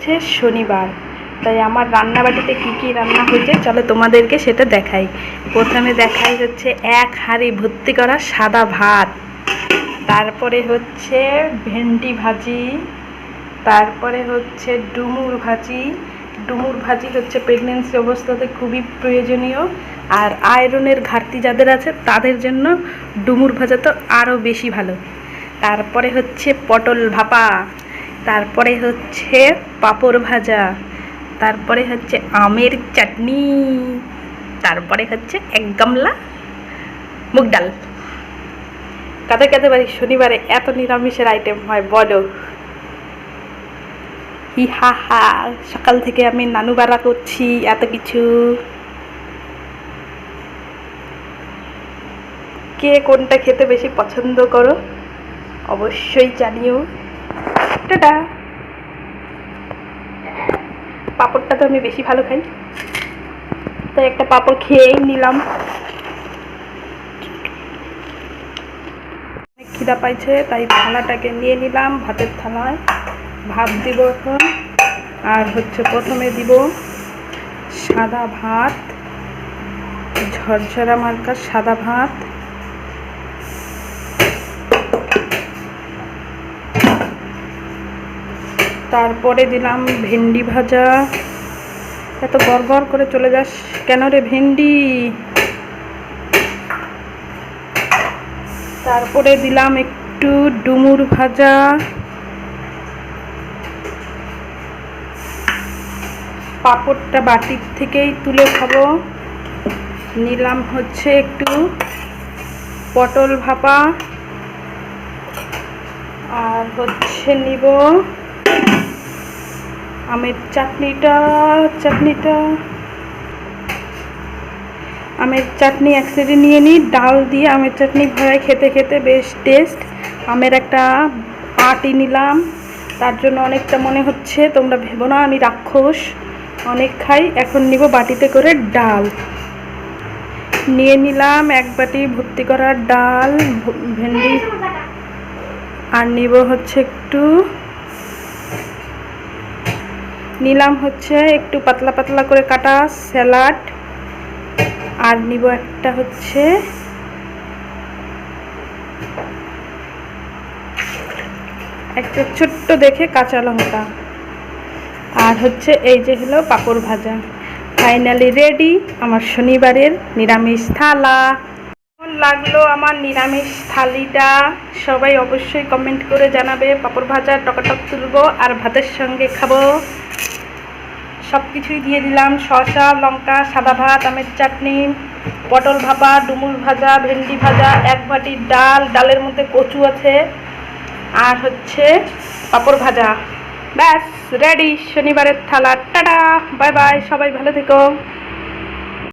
হচ্ছে শনিবার। তাই আমার রান্নাবাটিতে কি কি রান্না হয়েছে, চলো তোমাদেরকে সেটা দেখাই। প্রথমে দেখাই হচ্ছে এক হাঁড়ি ভর্তি করা সাদা ভাত। তারপরে হচ্ছে ভেন্ডি ভাজি। তারপরে হচ্ছে ডুমুর ভাজি। ডুমুর ভাজি হচ্ছে প্রেগনেন্সি অবস্থাতে খুবই প্রয়োজনীয়। আর আয়রনের ঘাটতি যাদের আছে, তাদের জন্য ডুমুর ভাজা তো আরও বেশি ভালো। তারপরে হচ্ছে পটল ভাপা। তারপরে হচ্ছে পাঁপড় ভাজা, তারপরে হচ্ছে আমের চাটনি, তারপরে হচ্ছে এক গামলা মুগ ডাল। কাদের কাদের বাড়ি শনিবারে এত নিরামিষের আইটেম হয় বলো? হি হা হা, সকাল থেকে আমি নানু বাড়া করছি এত কিছু। কে কোনটা খেতে বেশি পছন্দ করো? অবশ্যই জানিও। টাটা পাঁপড়টা তো আমি বেশি ভালো খাই। তাই একটা পাঁপড় খেয়েই নিলাম। খিদা পাইছে, তাই থালাটাকে নিয়ে নিলাম ভাতের থালায়। ভাত দিব এখন, আর হচ্ছে প্রথমে দিব সাদা ভাত, ঝরঝরা মার্কার সাদা ভাত। তারপরে দিলাম ভেন্ডি ভাজা। এত গড় করে চলে যাস। কেন রে ভেন্ডি? তারপরে দিলাম একটু ডুমুর ভাজা। পাঁপড়টা বাটির থেকেই তুলে খাব। নিলাম হচ্ছে একটু পটল ভাপা। আর হচ্ছে নিব আমের চাটনিটা চাটনিটা। আমের চাটনি এক সাইডে নিয়ে নিই, ডাল দিয়ে আমের চাটনি ভরায় খেতে খেতে বেশ টেস্ট আমের একটা আটি নিলাম, তার জন্য অনেকটা মনে হচ্ছে, তোমরা ভেবো না, আমি রাক্ষস। অনেক খাই, এখন নিব বাটিতে করে ডাল। নিয়ে নিলাম এক বাটি ভর্তি করা ডাল ভেন্ডি। আর নিব হচ্ছে একটু নিলাম হচ্ছে একটু পাতলা পাতলা করে কাটা স্যালাড। আর নিব একটা হচ্ছে একটা ছোট্ট দেখে কাঁচা লঙ্কা। আর হচ্ছে এই যে হলো পাঁপড় ভাজা। ফাইনালি রেডি আমার শনিবারের নিরামিষ থালা। কেমন লাগল আমার নিরামিষ থালিটা? সবাই অবশ্যই কমেন্ট করে জানাবে, পাঁপড় ভাজা টকাটক তুলবো আর ভাতের সঙ্গে খাব। সব কিছুই দিয়ে দিলাম। শসা, লঙ্কা, সাদা ভাত, আমের চাটনি, পটল ভাপা, ডুমুর ভাজা, ভেন্ডি ভাজা, এক বাটি ডাল, ডালের মধ্যে কচু আছে, আর হচ্ছে পাঁপড় ভাজা। ব্যাস, রেডি। শনিবারের থালা। টাটা! বাই বাই, সবাই ভালো থেকো।